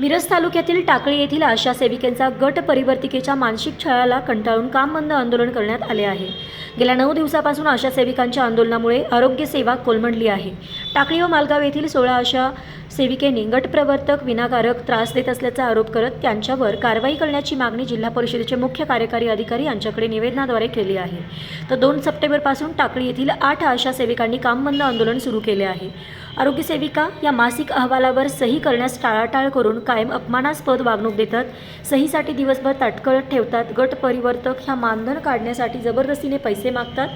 मिरज तालुक्यातील टाकळी येथील आशा सेविकेंचा गट परिवर्तिकेच्या मानसिक छळाला कंटाळून काम बंद आंदोलन करण्यात आले आहे. गेल्या नऊ दिवसापासून आशा सेविकांच्या आंदोलनामुळे आरोग्य सेवा कोलमडली आहे. टाकळी व मालगाव येथील सोळा आशा सेविकेंनी गटप्रवर्तक विनाकारक त्रास देत असल्याचा आरोप करत त्यांच्यावर कारवाई करण्याची मागणी जिल्हा परिषदेचे मुख्य कार्यकारी अधिकारी यांच्याकडे निवेदनाद्वारे केली आहे. तर दोन सप्टेंबरपासून टाकळी येथील आठ आशा सेविकांनी काम बंद आंदोलन सुरू केले आहे. आरोग्य सेविका या मासिक अहवालावर सही करण्यास टाळाटाळ करून कायम अपमानास्पद वागणूक देतात. सहीसाठी दिवसभर ताटकळत ठेवतात. गट परिवर्तक ह्या मानधन काढण्यासाठी जबरदस्तीने पैसे मागतात.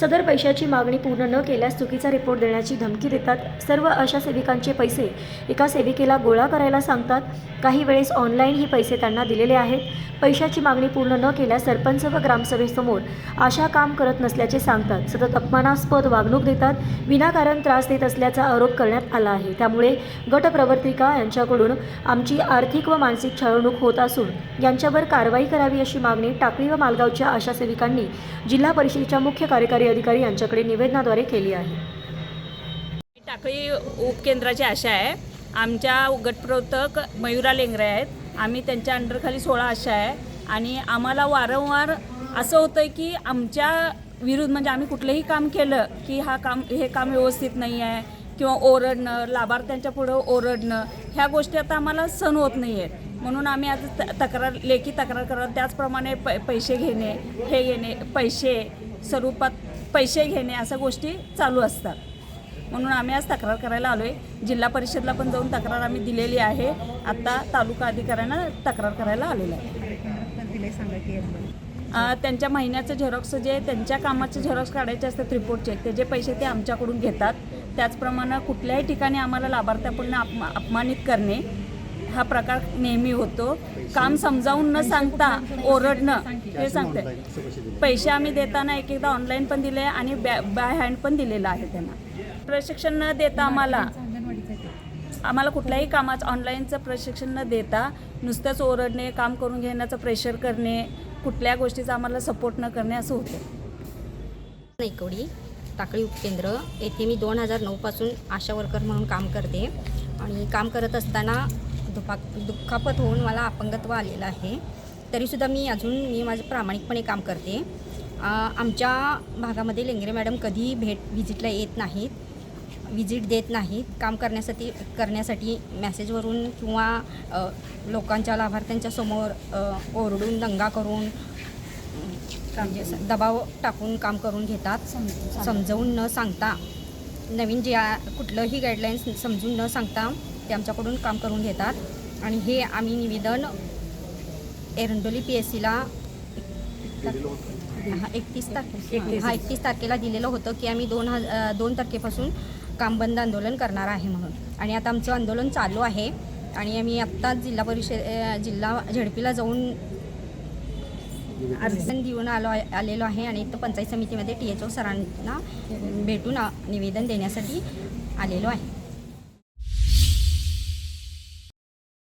सदर पैशाची मागणी पूर्ण न केल्यास चुकीचा रिपोर्ट देण्याची धमकी देतात. सर्व अशा सेविकांचे पैसे एका सेविकेला गोळा करायला सांगतात. काही वेळेस ऑनलाईन ही पैसे त्यांना दिलेले आहेत. पैशाची मागणी पूर्ण न केल्यास सरपंच व ग्रामसभेसमोर आशा काम करत नसल्याचे सांगतात. सतत अपमानास्पद वागणूक देतात. विनाकारण त्रास देत असल्याचा आरोप करण्यात आला आहे. त्यामुळे गटप्रवर्तिका यांच्याकडून आमची आर्थिक व मानसिक छळवणूक होत असून यांच्यावर कारवाई करावी अशी मागणी टाकळी व मालगावच्या आशा सेविकांनी जिल्हा परिषदेच्या मुख्य कार्यकारी अधिकारी यांच्याकडे निवेदनाद्वारे केली आहे. टाकळी उपकेंद्राची आशा आहे. आमच्या गटप्रवर्तक मयुरा लेंगरे आहेत. आम्ही त्यांच्या अंडरखाली सोळा आशा आहे. आणि आम्हाला वारंवार असं होतं आहे की आमच्या विरुद्ध म्हणजे आम्ही कुठलंही काम केलं की हा काम हे काम व्यवस्थित नाही आहे. किंवा ओरडणं लाभार्थ्यांच्या पुढं ओरडणं ह्या गोष्टी आता आम्हाला सण होत नाही आहेत म्हणून आम्ही आता त- तक्रार लेखी तक्रार करत त्याचप्रमाणे प पैसे घेणे हे घेणे पैसे स्वरूपात पैसे घेणे अशा गोष्टी चालू असतात. म्हणून आम्ही आज तक्रार करायला आलो आहे जिल्हा परिषदला पण जाऊन तक्रार आम्ही दिलेली आहे. आत्ता तालुका अधिकाऱ्यांना तक्रार करायला आलेलं आहे. त्यांच्या महिन्याचं झेरॉक्स जे त्यांच्या कामाचे झेरॉक्स काढायचे असतात रिपोर्टचे त्याचे पैसे ते आमच्याकडून घेतात. त्याचप्रमाणे कुठल्याही ठिकाणी आम्हाला लाभार्थ्याकडून अपमा अपमानित करणे हा प्रकार नेहमी होतो. काम समजावून न सांगता ओरडणं हे सांगते पैसे आम्ही देताना एक एकदा ऑनलाईन पण दिले आणि बॅ बाय हँड पण दिलेलं आहे त्यांना. प्रशिक्षण न देता आम्हाला आम्हाला कुठल्याही कामाचं ऑनलाईनचं प्रशिक्षण न देता नुसतंच ओरडणे काम करून घेण्याचं प्रेशर करणे कुठल्या गोष्टीचा आम्हाला सपोर्ट न करणे असं होतं. टाकळी उपकेंद्र. येथे मी दोन हजार नऊपासून आशा वर्कर म्हणून काम करते. आणि काम करत असताना दुपा दुःखापत होऊन मला अपंगत्व आलेलं आहे. तरीसुद्धा मी अजून मी माझं प्रामाणिकपणे काम करते. आमच्या भागामध्ये लेंगरे मॅडम कधीही भेट व्हिजिटला येत नाहीत व्हिजिट देत नाहीत. काम करण्यासाठी करण्यासाठी मॅसेजवरून किंवा लोकांच्या लाभार्थ्यांच्या समोर ओरडून दंगा करून म्हणजे दबाव टाकून काम करून घेतात. समजवून न सांगता. नवीन जे कुठलंही गाईडलाईन्स समजून न सांगता ते आमच्याकडून काम करून घेतात. आणि हे आम्ही निवेदन एरंडोली पी एस सीला एकतीस तारखे हा एकतीस तारखेला. दिलेलं होतं की आम्ही दोन हज अ, दोन तारखेपासून काम बंद आंदोलन करणार आहे म्हणून. आणि आता आमचं आंदोलन चालू आहे. आणि आम्ही आत्ताच जिल्हा परिषद जिल्हा झडपीला जाऊन अर्जन देऊन आलो आहे आलेलो आहे आणि इथं पंचायत समितीमध्ये टी एच ओ सरांना भेटून निवेदन देण्यासाठी आलेलो आहे.